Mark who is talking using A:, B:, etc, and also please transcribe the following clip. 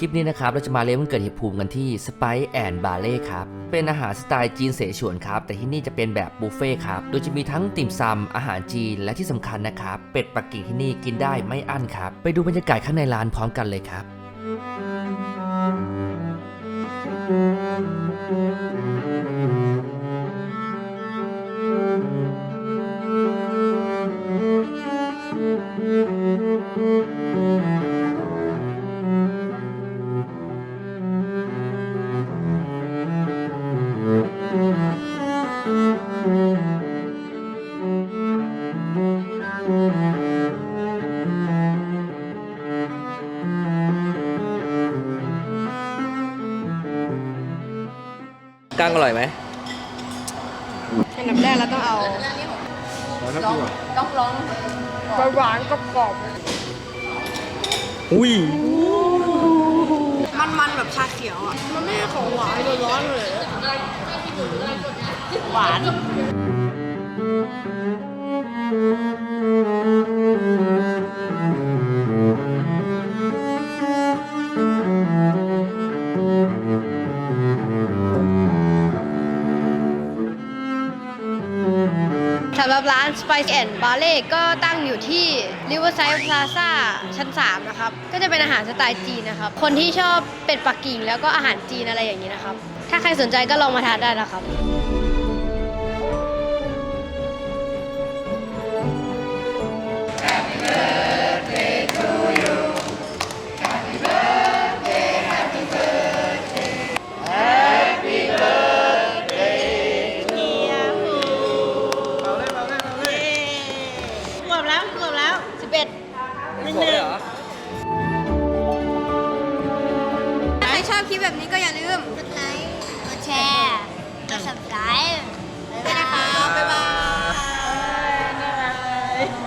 A: คลิปนี้นะครับเราจะมาเลี้ยงวันเกิดเหตุภูมิกันที่ Spice and b a l l e ครับ เป็นอาหารสไตล์จีนเสฉวนครับ แต่ที่นี่จะเป็นแบบบุฟเฟ่ต์ครับ โดยจะมีทั้งติ่มซำอาหารจีนและที่สำคัญนะครับ เป็ดปักกิ่งที่นี่กินได้ไม่อั้นครับ ไปดูบรรยากาศข้างในร้านพร้อมกันเลยครับ
B: กั้งอร่อยไหม
C: อันดับแรกเราต้องเอา
D: ต้องร้อง
C: หวานๆกรอบ
B: อุ้ย
C: ๆมันๆแบบชาเขียวอะ มันไม่ใช่ของหวานเลยร้อนเลย หวาน สำหรับร้าน Spice and b a l l e ก็ตั้งอยู่ที่ Riverside Plaza ชั้น 3 นะครับ ก็จะเป็นอาหารสไตล์จีนนะครับ คนที่ชอบเป็ดปักกิ่งแล้วก็อาหารจีนอะไรอย่างนี้นะครับ ถ้าใครสนใจก็ลองมาทานได้นะครับ คลิปแบบนี้ก็อย่าลืม
D: กดไลค์ กดแชร์ กด subscribe